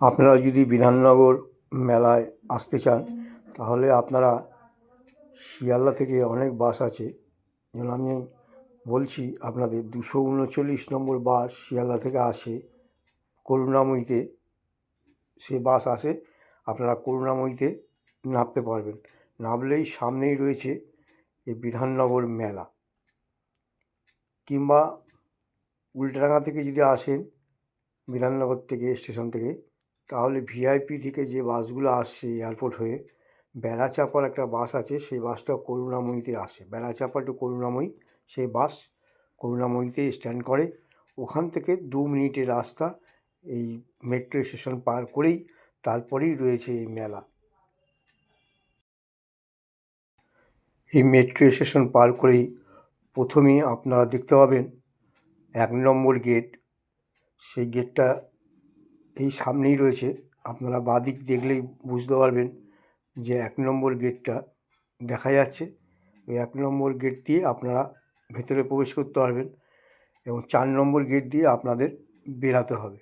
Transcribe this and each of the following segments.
আপনারা যদি বিধাননগর মেলায় আসতে চান, তাহলে আপনারা শিয়ালদা থেকে অনেক বাস আছে। যেমন আমি বলছি, আপনাদের দুশো উনচল্লিশ নম্বর বাস শিয়ালদা থেকে আসে করুণাময়ীতে। সে বাস আসে, আপনারা করুণাময়ীতে নামতে পারবেন। নামলেই সামনেই রয়েছে এই বিধাননগর মেলা। কিংবা উল্টাডাঙ্গা থেকে যদি আসেন, বিধাননগর থেকে, স্টেশন থেকে তাহলে ভিআইপি থেকে যে বাসগুলো আসছে এয়ারপোর্ট হয়ে, বেড়াচাপার একটা বাস আছে, সেই বাসটা করুণাময়ীতে আসে। বেড়াচাপা টু করুণাময়ী, সেই বাস করুণাময়ীতে স্ট্যান্ড করে। ওখান থেকে দু মিনিটের রাস্তা এই মেট্রো স্টেশন পার করেই তারপরেই রয়েছে এই মেলা। এই মেট্রো স্টেশন পার করেই প্রথমেই আপনারা দেখতে পাবেন এক নম্বর গেট সেই গেটটা এই সামনেই রয়েছে। আপনারা বাদিক দেখলেই বুঝতে পারবেন যে এক নম্বর গেটটা দেখা যাচ্ছে। ওই এক নম্বর গেট দিয়ে আপনারা ভেতরে প্রবেশ করতে পারবেন এবং চার নম্বর গেট দিয়ে আপনাদের বেরাতে হবে।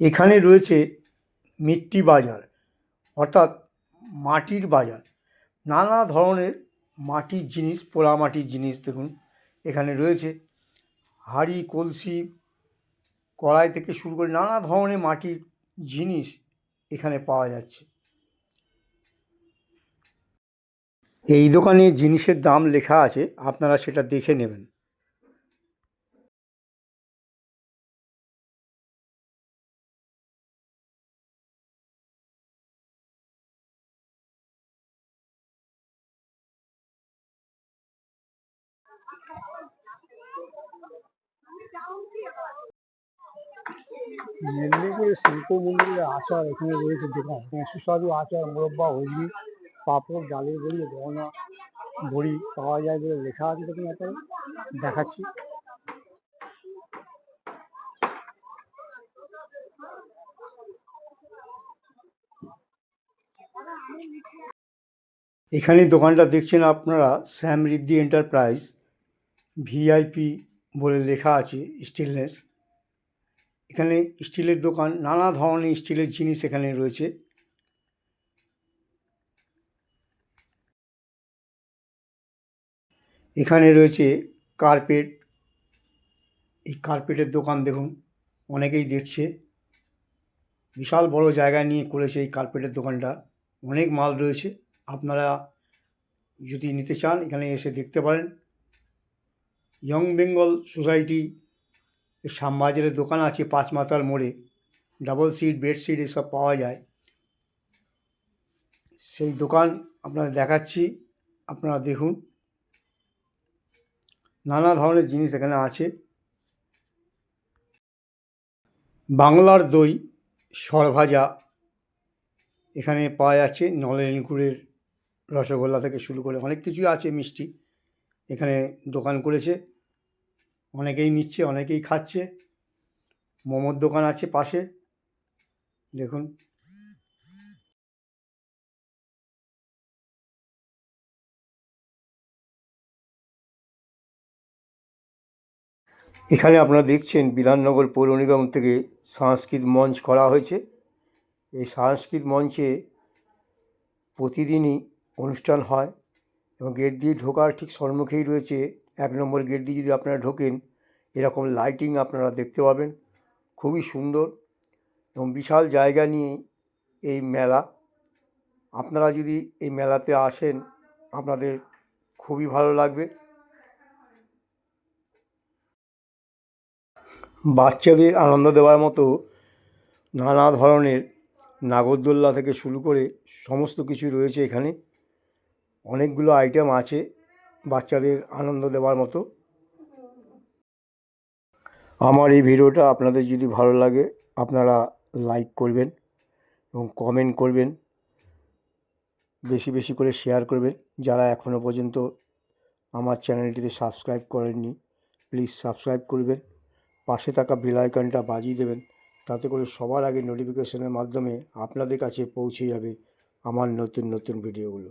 এখানে রয়েছে মিট্টি বাজার, অর্থাৎ মাটির বাজার। নানা ধরনের মাটির জিনিস, পোড়া মাটির জিনিস দেখুন, এখানে রয়েছে। হাঁড়ি, কলসি, কড়াই থেকে শুরু করে নানা ধরনের মাটির জিনিস এখানে পাওয়া যাচ্ছে। এই দোকানে জিনিসের দাম লেখা আছে, আপনারা সেটা দেখে নেবেন। মেদিনীপুরের শিল্প মন্দিরের আচার এখানে রয়েছে দোকান সুস্বাদু আচার, মোরব্বা হজমি পাঁপড়, ডালের বড়ি, গহনা, বড়ি পাওয়া যায় বলে লেখা আছে দেখুন আপনারা, দেখাচ্ছি। এখানে দোকানটা দেখছেন আপনারা শ্যামঋদ্ধি এন্টারপ্রাইজ, ভিআইপি বলে লেখা আছে স্টেনলেস এখানে স্টিলের দোকান, নানা ধরনের স্টিলের জিনিস এখানে রয়েছে। এখানে রয়েছে কার্পেট। এই কার্পেটের দোকান দেখুন, অনেকেই দেখছে। বিশাল বড় জায়গা নিয়ে করেছে এই কার্পেটের দোকানটা। অনেক মাল রয়েছে। আপনারা যদি নিতে চান, এখানে এসে দেখতে পারেন। ইয়ং বেঙ্গল সোসাইটি শ্যামবাজারের দোকান আছে পাঁচ মাতার মোড়ে ডাবল সিট বেডশিট এসব পাওয়া যায়। সেই দোকান আপনাদের দেখাচ্ছি, আপনারা দেখুন। নানা ধরনের জিনিস এখানে আছে। বাংলার দই, সরভাজা এখানে পাওয়া যাচ্ছে নলেনগুড়ের রসগোল্লা থেকে শুরু করে অনেক কিছুই আছে মিষ্টি। এখানে দোকান করেছে। অনেকেই নিচ্ছে, অনেকেই খাচ্ছে। মোমোর দোকান আছে পাশে। দেখুন। এখানে আপনারা দেখছেন বিধাননগর পৌর নিগম থেকে সংস্কৃত মঞ্চ করা হয়েছে। এই সংস্কৃত মঞ্চে প্রতিদিনই অনুষ্ঠান হয়। এবং গেট দিয়ে ঢোকার ঠিক সম্মুখেই রয়েছে এক নম্বর গেট দিয়ে যদি আপনারা ঢোকেন, এরকম লাইটিং আপনারা দেখতে পাবেন। খুবই সুন্দর এবং বিশাল জায়গা নিয়ে এই মেলা। আপনারা যদি এই মেলাতে আসেন, আপনাদের খুবই ভালো লাগবে। বাচ্চাদের আনন্দ দেওয়ার মতো নানা ধরনের নাগরদোল্লা থেকে শুরু করে সমস্ত কিছু রয়েছে এখানে। অনেকগুলো আইটেম আছে বাচ্চাদের আনন্দ দেওয়ার মতো। আমার এই ভিডিওটা আপনাদের যদি ভালো লাগে, আপনারা লাইক করবেন এবং কমেন্ট করবেন, বেশি বেশি করে শেয়ার করবেন। যারা এখনও পর্যন্ত আমার চ্যানেলটিতে সাবস্ক্রাইব করেননি প্লিজ সাবস্ক্রাইব করবেন। পাশে থাকা বেল বাজিয়ে দেবেন, তাতে করে সবার আগে নোটিফিকেশনের মাধ্যমে আপনাদের কাছে পৌঁছে যাবে আমার নতুন নতুন ভিডিওগুলো